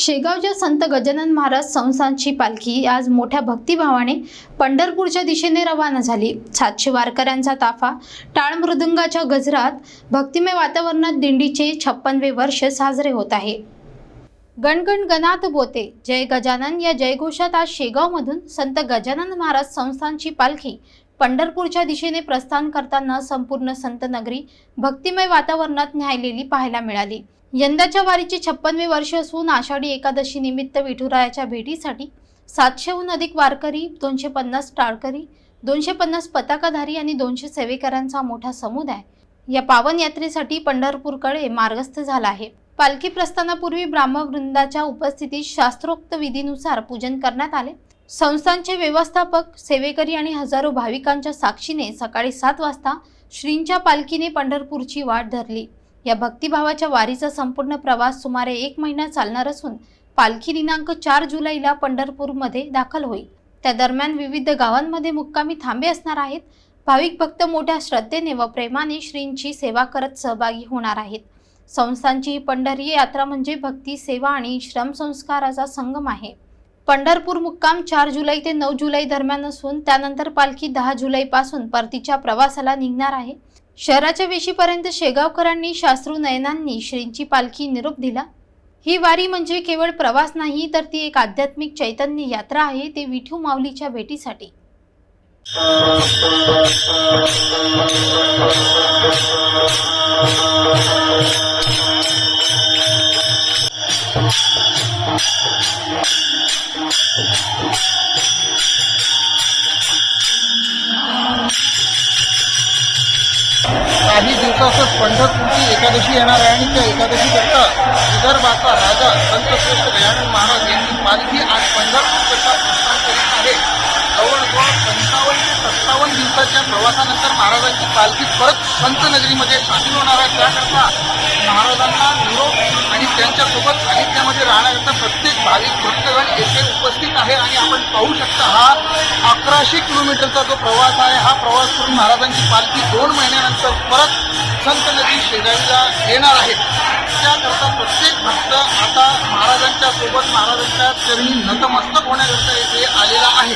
शेगावच्या संत गजानन महाराज संस्थानची पालखी आज मोठ्या भक्तिभावाने पंढरपूरच्या दिशेने रवाना झाली. सातशे वारकऱ्यांचा ताफा टाळ मृदुंगाच्या गजरात भक्तिमय वातावरणात दिंडीचे छप्पनवे वर्ष साजरे होत आहे. गणगण गणात बोते. जय गजानन या जयघोषात आज शेगावमधून संत गजानन महाराज संस्थानची पालखी पंढरपूरच्या दिशेने प्रस्थान करताना संपूर्ण संतनगरी भक्तिमय वातावरणात न्यायलेली पाहायला मिळाली. यंदाच्या वारीचे छप्पनवे वर्ष असून आषाढी एकादशी निमित्त विठुरायाच्या भेटीसाठी सातशेहून अधिक वारकरी दोनशे पन्नास टाळकरी दोनशे पन्नास पताकाधारी आणि दोनशे सेवेकरांचा मोठा समुदाय या पावन यात्रेसाठी पंढरपूरकडे मार्गस्थ झाला आहे. पालखी प्रस्थानापूर्वी ब्राह्मवृंदाच्या उपस्थितीत शास्त्रोक्त विधीनुसार पूजन करण्यात आले. संस्थांचे व्यवस्थापक सेवेकरी आणि हजारो भाविकांच्या साक्षीने सकाळी सात वाजता श्रींच्या पालखीने पंढरपूरची वाट धरली. या भक्तिभावाच्या वारीचा संपूर्ण प्रवास सुमारे एक महिना चालणार असून पालखी दिनांक चार जुलैला पंढरपूरमध्ये दाखल होईल. त्या दरम्यान विविध गावांमध्ये मुक्कामी थांबे असणार आहेत. भाविक भक्त मोठ्या श्रद्धेने व प्रेमाने श्रींची सेवा करत सहभागी होणार आहेत. संस्थांची ही पंढरी यात्रा म्हणजे भक्ती सेवा आणि श्रमसंस्काराचा संगम आहे. पंढरपूर मुक्काम चार जुलै ते नऊ जुलै दरम्यान असून त्यानंतर पालखी दहा जुलैपासून परतीच्या प्रवासाला निघणार आहे. शहराच्या वेशीपर्यंत शेगावकरांनी शास्त्रू नयनांनी श्रींची पालखी निरोप दिला. ही वारी म्हणजे केवळ प्रवास नाही तर ती एक आध्यात्मिक चैतन्य यात्रा आहे ते विठू माऊलीच्या भेटीसाठी. काही दिवसातच पंढरपूरची एकादशी येणार आहे आणि त्या एकादशी करता विदर्भाचा राजा संतश्रेष्ठ गजानन महाराज यांची पालखी आज पंढरपूरकरता प्रस्थान करीत आहे. जवळजवळ पंचावन्न ते सत्तावन्न दिवसाच्या प्रवासानंतर महाराजांची पालखी परत संत नगरीमध्ये सामील होणार आहे. त्याकरता महाराजांना निरोप आणि त्यांच्यासोबत साहित्यामध्ये राहण्याकरता प्रत्येक भाविक आहे आणि आपण पाहू शकता हा अकराशे किलोमीटरचा जो प्रवास आहे हा प्रवास करून महाराजांची पालखी दोन महिन्यानंतर परत संत नदी शेजारीला येणार आहे. त्याकरता प्रत्येक भक्त आता महाराजांच्या सोबत महाराजांच्या चरणी नतमस्तक होण्याकरता येथे आलेला आहे.